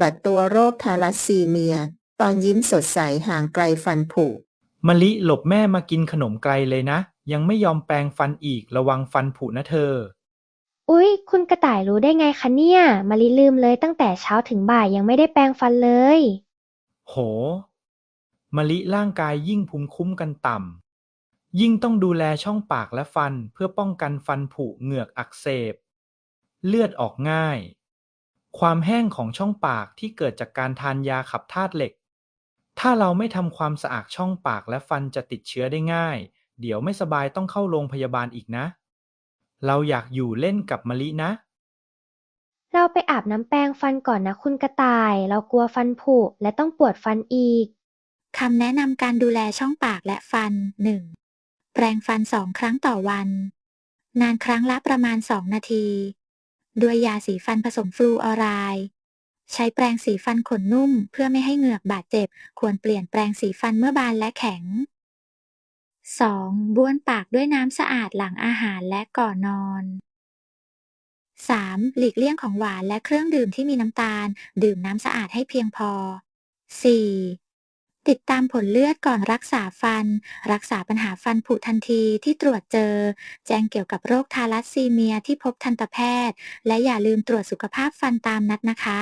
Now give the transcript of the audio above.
บัติตัวโรคทาลัสซีเมีย ตอนยิ้มสดใสห่างไกลฟันผุมะลิหลบแม่มากินขนมไกลเลยนะ ยังไม่ยอมแปรงฟันอีกระวังฟันผุนะเธอ อุ๊ย คุณกระต่ายรู้ได้ไงคะเนี่ยมะลิลืมเลยตั้งแต่เช้าถึงบ่ายยังไม่ได้แปรงฟันเลย โหมะลิร่างกายยิ่งภูมิคุ้มกันต่ำยิ่งต้องดูแลช่องปากและฟันเพื่อป้องกันฟันผุเหงือกอักเสบ เลือดออกง่าย ความแห้งของช่องปากที่เกิดจากการทานยาขับธาตุเหล็ก ถ้าเราไม่ทำความสะอาดช่องปากและฟันจะติดเชื้อได้ง่าย เดี๋ยวไม่สบายต้องเข้าโรงพยาบาลอีกนะ เราอยากอยู่เล่นกับมะลินะ เราไปอาบน้ำแปรงฟันก่อนนะคุณกระต่าย เรากลัวฟันผุและต้องปวดฟันอีก คำแนะนำการดูแลช่องปากและฟัน 1. แปรงฟัน2ครั้งต่อวัน นานครั้งละประมาณ 2 นาที ด้วยยาสีฟันผสมฟลูออไรด์ใช้แปรงสีฟันขนนุ่ม เพื่อไม่ให้เหงือกบาดเจ็บ ควรเปลี่ยนแปรงสีฟันเมื่อบานและแข็ง 2. บ้วนปากด้วยน้ำสะอาดหลังอาหารและก่อนนอน 3. หลีกเลี่ยงของหวานและเครื่องดื่มที่มีน้ำตาล ดื่มน้ำสะอาดให้เพียงพอ 4. ติดตามผลเลือดก่อนรักษาฟัน รักษาปัญหาฟันผุทันทีที่ตรวจเจอ แจ้งเกี่ยวกับโรคทาลัสซีเมียที่พบทันตแพทย์ และอย่าลืมตรวจสุขภาพฟันตามนัดนะคะ